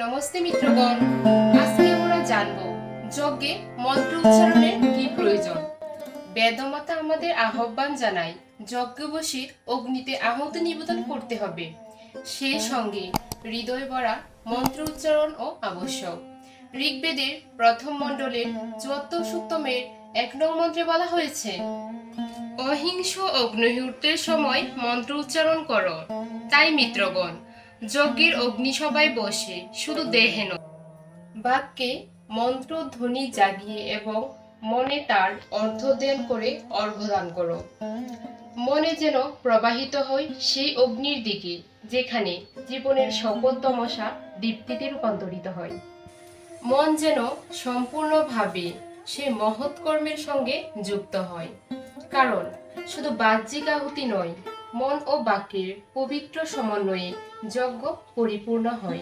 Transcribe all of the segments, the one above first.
নমস্তে মিত্রগণ। আজকে আমরা জানব যজ্ঞে মন্ত্র উচ্চারণের কি প্রয়োজন। বেদমাতা আমাদের আহ্বান জানায়, যজ্ঞবশীর অগ্নিতে আহত নিবেদন করতে হবে। সেই সঙ্গে হৃদয় ভরা মন্ত্র উচ্চারণ ও আবশ্যক। ঋগ্বেদের প্রথম মণ্ডলের চুয়াত্তর সূক্তমের এক নং মন্ত্রে বলা হয়েছে, অহিংস অগ্নিহূর্তের সময় মন্ত্র উচ্চারণ করো। তাই মিত্রগণ যজ্ঞের অগ্নিসভায় বসে, শুধু দেহে নয়। বাক্যে মন্ত্র ধ্বনি জাগিয়ে এবং মনে তার অর্থদেন করে অর্ঘদান করো। মনে যেন প্রবাহিত হয় সেই অগ্নির দিকে, যেখানে জীবনের সকল তমসা দীপ্তিতে রূপান্তরিত হয়। মন যেন সম্পূর্ণভাবে সে মহৎ কর্মের সঙ্গে যুক্ত হয়। কারণ, শুধু বাহ্যিক আহুতি নয় মন ও বাক্যের পবিত্র সমন্বয়ে যজ্ঞ পরিপূর্ণ হয়।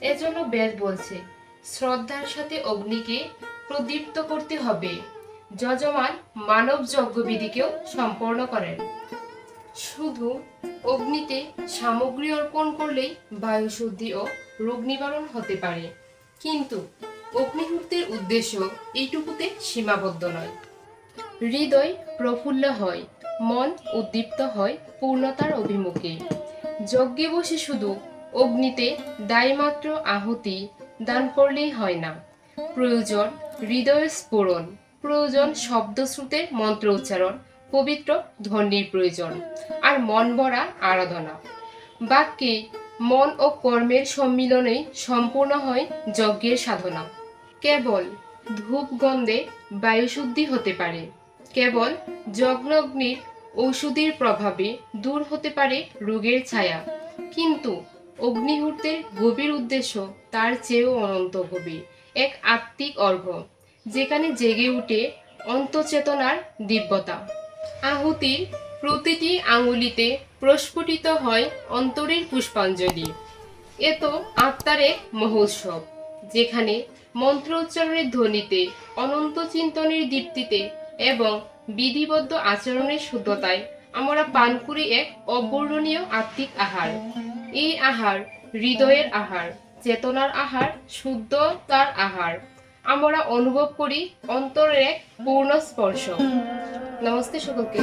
এজন্য বেদ বলছে, শ্রদ্ধার সাথে অগ্নিকে প্রদীপ্ত করতে হবে। যজমান মানব যজ্ঞবিধিকেও সম্পন্ন করেন। শুধু অগ্নিতে সামগ্রী অর্পণ করলেই বায়ু শুদ্ধি ও রোগ নিবারণ হতে পারে। কিন্তু অগ্নিহূর্তের উদ্দেশ্য এইটুকুতে সীমাবদ্ধ নয়। হৃদয় প্রফুল্ল হয়। মন উদ্দীপ্ত হয় পূর্ণতার অভিমুখে। যজ্ঞে বসে শুধু অগ্নিতে দায়মাত্র আহুতি দান করলেই হয় না। প্রয়োজন হৃদয় স্ফোরণ, প্রয়োজন শব্দশ্রুতের মন্ত্র উচ্চারণ, পবিত্র ধ্বনির প্রয়োজন, আর মন ভরা আরাধনা। বাক্যে মন ও কর্মের সম্মিলনে সম্পূর্ণ হয় যজ্ঞের সাধনা। কেবল ধূপ গন্ধে বায়ুশুদ্ধি হতে পারে। কেবল যজ্ঞগ্নির ঔষধির প্রভাবে দূর হতে পারে রোগের ছায়া। কিন্তু অগ্নিহূর্তের গভীর উদ্দেশ্য তার চেয়েও অনন্ত গভীর, এক আত্মিক অর্ঘ, যেখানে জেগে উঠে অন্তচেতনার দিব্যতা। আহুতির প্রতিটি আঙুলিতে প্রস্ফুটিত হয় অন্তরের পুষ্পাঞ্জলি। এ তো আত্মার এক মহোৎসব, যেখানে মন্ত্র উচ্চারণের ধ্বনিতে অনন্ত চিন্তনের দীপ্তিতে এবং বিধিবদ্ধ আচরণের শুদ্ধতায় আমরা পান করি এক অবর্ণনীয় আত্মিক আহার। এই আহার হৃদয়ের আহার, চেতনার আহার, শুদ্ধতার আহার। আমরা অনুভব করি অন্তরের এক পূর্ণ স্পর্শ। নমস্তে সকলকে।